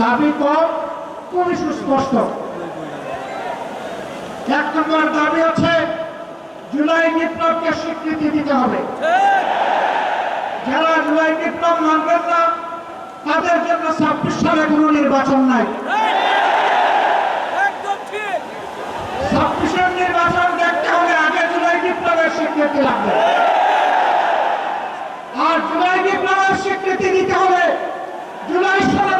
দাবি কম খুবই সুস্পষ্ট। এক নম্বর দাবি আছে জুলাই বিপ্লবকে স্বীকৃতি দিতে হবে। যারা জুলাই বিপ্লব মানবেন না, তাদের জন্য ছাব্বিশ সালে কোনো নির্বাচন নাই। ছাব্বিশের নির্বাচন দেখতে হলে আগে জুলাই বিপ্লবের স্বীকৃতি লাগবে। আর জুলাই বিপ্লবের স্বীকৃতি দিতে হবে জুলাই সনদের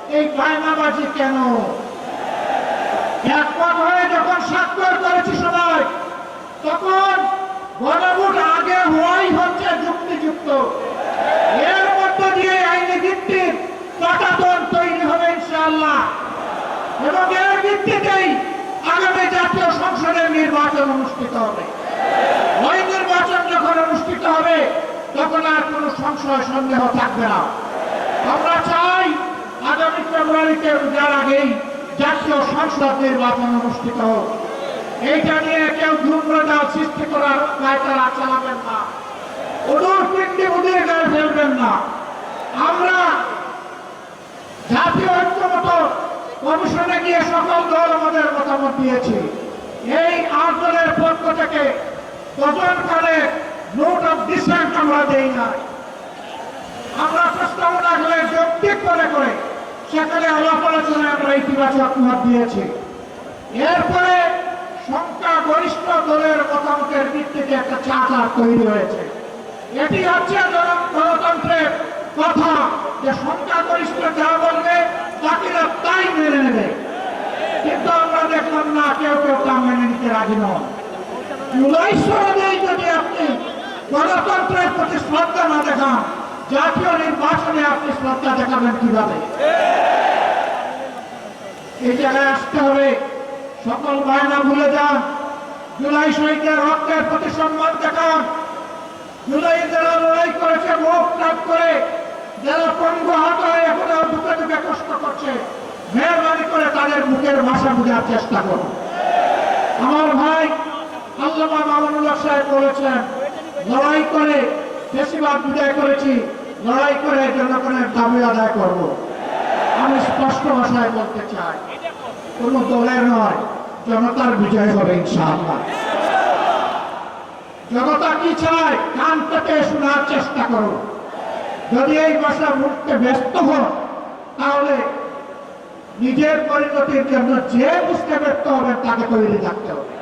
এই গায়নাবাজি কেন? একমত হয়ে যখন স্বাক্ষর করেছি সবাই, তখন গণভোট আগে হওয়াই হচ্ছে যুক্তিযুক্ত। এর মধ্য দিয়ে আইনি ভিত্তির পাটাতন তৈরি হবে ইনশাআল্লাহ। এবং এর ভিত্তিতেই আগামী জাতীয় সংসদের নির্বাচন অনুষ্ঠিত হবে। ওই নির্বাচন যখন অনুষ্ঠিত হবে, তখন আর কোনো সংশয়, সন্দেহ থাকবে না। আমরা চাই ফেব্রুয়ারিতে যার আগেই জাতীয় সংসদ নির্বাচন অনুষ্ঠিত হোক। এইটা নিয়ে কেউ ধূম্রজাল সৃষ্টি করার পায়তারা চালাবেন না। ওদের পিণ্ডি ওদের গায়ে ফেলবেন না। আমরা জাতীয় ঐক্যমত কমিশনে গিয়ে সকল দল আমাদের মতামত দিয়েছি। এই আট দলের পক্ষ থেকে কজন কালে নোট অফ ডিসেন্ট আমরা দেই না আমরা প্রস্তাবনা হলে যৌক্তিক মনে করে সেখানে আলাপ আলোচনায় আমরা ইতিবাচক মত দিয়েছি। এরপরে সংখ্যা গরিষ্ঠ দলের মতামতের ভিত্তিতে একটা চাকা তৈরি হয়েছে। এটি হচ্ছে গণতন্ত্রের কথা যে সংখ্যাগরিষ্ঠ যা বলবে, বাকিরা তাই মেনে নেবে। কিন্তু আমরা দেখলাম না, কেউ কেউ তা মেনে নিতে রাজি নন। সনদেই যদি আপনি গণতন্ত্রের প্রতি শ্রদ্ধা না দেখান জাতীয় নির্বাচনে আপনি শ্রদ্ধা দেখাবেন কীভাবে? এই জায়গায় আসতে হবে। সকল বায়না ভুলে যান। জুলাই শহীদের রক্তের প্রতি সম্মান দেখান। জুলাই যারা লড়াই করেছে মুখ ত্যাগ করে যারা পঙ্গু হাত হয়ে এখনও দুঃখে দুঃখে কষ্ট করছে, মেহরবানি করে তাদের মুখের ভাষা বোঝার চেষ্টা করুন। আমার ভাই আল্লামা মামুনুল্লাহ সাহেব বলেছেন, লড়াই করে বেশিরভাগ বিদায় করেছি। লড়াই করে জনগণের দাবি আদায় করব। আমি স্পষ্ট ভাষায় বলতে চাই, কোন দলের নয়, জনতার বিজয় হবে ইনশাআল্লাহ। জনতা কি চায়, কান থেকে শোনার চেষ্টা করো যদি এই ভাষা মুখতে ব্যস্ত হন, তাহলে নিজের পরিণতির জন্য যে বুঝতে ব্যর্থ হবেন, তাকে তৈরি থাকতে হবে।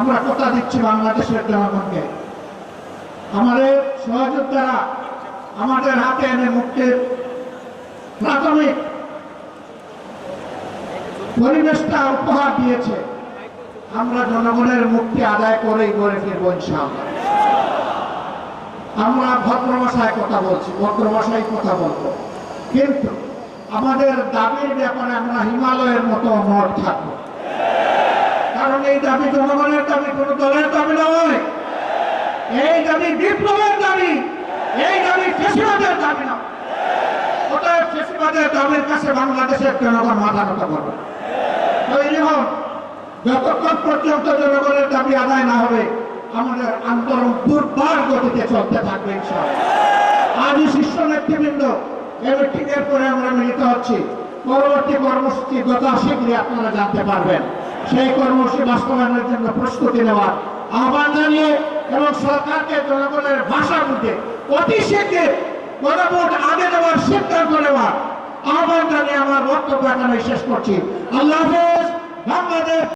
আমরা কথা দিচ্ছি বাংলাদেশের জনগণকে। আমাদের সহযোদ্ধারা আমাদের হাতে এনে মুক্তির প্রাথমিক পরিবেশটা উপহার দিয়েছে। আমরা জনগণের মুক্তি আদায় করেই করে ফিরবো ইনশাআল্লাহ। আমরা ভদ্র ভাষায় কথা বলছি ভদ্র ভাষায় কথা বলব। কিন্তু আমাদের দাবির ব্যাপারে আমরা হিমালয়ের মতো অমর থাকব। কারণ এই দাবি জনগণের দাবি, কোন দলের দাবি বিপ্লবের দাবি এই দাবি ফেসিবাদের দাবি না। ওটা ফেসিবাদের দাবির কাছে বাংলাদেশের জনগণ মাথা নত করবে। তৈরি হন যতক্ষণ পর্যন্ত জনগণের দাবি আদায় না হবে, আমাদের আন্দোলন দুর্বার গতিতে চলতে থাকবে আজই শীর্ষ নেতৃবৃন্দ এই মিটিংয়ের পরে আমরা মিলিত হচ্ছি। পরবর্তী কর্মসূচি যথা শীঘ্রই আপনারা জানতে পারবেন, সেই কর্মসূচি বাস্তবায়নের জন্য প্রস্তুতি নেওয়ার আহ্বান জানিয়ে এবং সরকারকে জনগণের ভাষা মধ্যে অতি শেখে গণভোট আগে নেওয়ার সিদ্ধান্ত নেওয়া আহ্বান জানিয়ে আমার বক্তব্য এখানে শেষ করছি। আল্লাহ হাফেজ, বাংলাদেশ